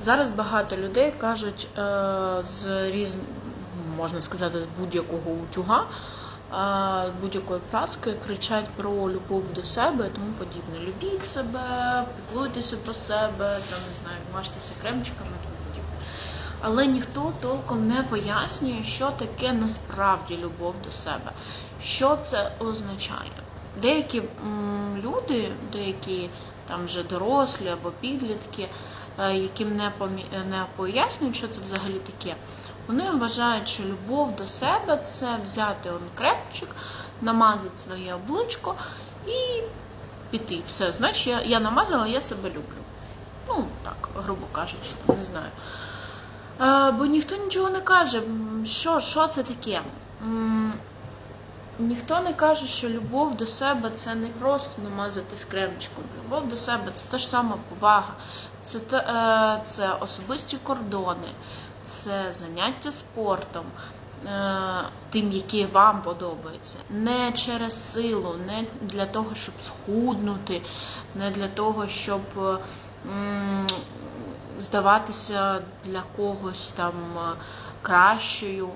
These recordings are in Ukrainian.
Зараз багато людей кажуть е, з різ... можна сказати, з будь-якого утюга, е, будь-якої праски кричать про любов до себе і тому подібне. Любіть себе, піклуйтеся про себе, там не знаю, мажтеся кремчиками. Але ніхто толком не пояснює, що таке насправді любов до себе, що це означає. Деякі люди, деякі там вже дорослі або підлітки, яким не, помі- не пояснюють, що це взагалі таке, вони вважають, що любов до себе це взяти он кремчик, намазати своє обличко і піти. Все, значить, я, я намазала, я себе люблю. Ну, так, грубо кажучи, не знаю. Е, бо ніхто нічого не каже, що, що це таке. Ніхто не каже, що любов до себе це не просто намазати з кремчиком. Любов до себе це та ж сама повага, це, те- е, це особисті кордони, це заняття спортом, е, тим, які вам подобаються. Не через силу, не для того, щоб схуднути, не для того, щоб е, здаватися для когось там кращою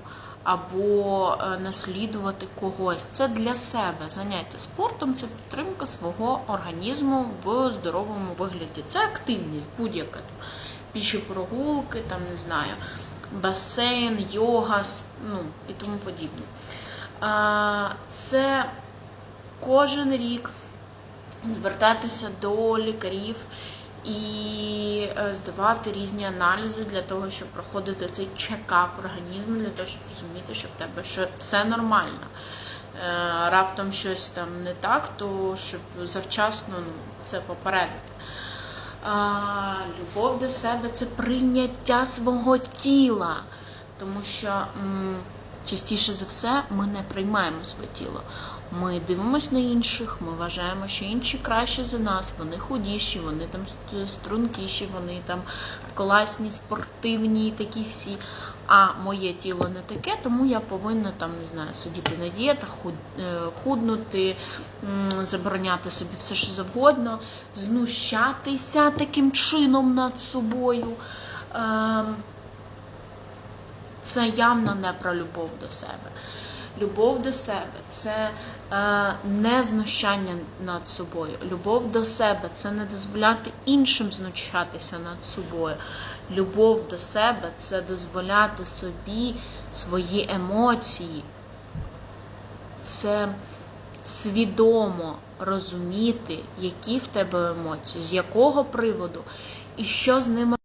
або е, наслідувати когось. Це для себе заняття спортом, це підтримка свого організму в здоровому вигляді. Це активність будь-яка піші прогулки, там не знаю, басейн, йога, ну і тому подібне. Це кожен рік звертатися до лікарів і е, здавати різні аналізи для того, щоб проходити цей чекап організму, для того, щоб розуміти, що в тебе що все нормально. Е, Раптом щось там не так, то щоб завчасно ну, це попередити. Любов до себе це прийняття свого тіла, тому що частіше за все ми не приймаємо своє тіло. Ми дивимося на інших, ми вважаємо, що інші краще за нас, вони худіші, вони там стрункіші, вони там класні, спортивні, такі всі. А моє тіло не таке, тому я повинна там не знаю сидіти на дієтах, е, худнути, забороняти собі все, що завгодно, знущатися таким чином над собою. Це явно не про любов до себе. Любов до себе це е, не знущання над собою. Любов до себе це не дозволяти іншим знущатися над собою. Любов до себе це дозволяти собі свої емоції. Це свідомо розуміти, які в тебе емоції, з якого приводу і що з ними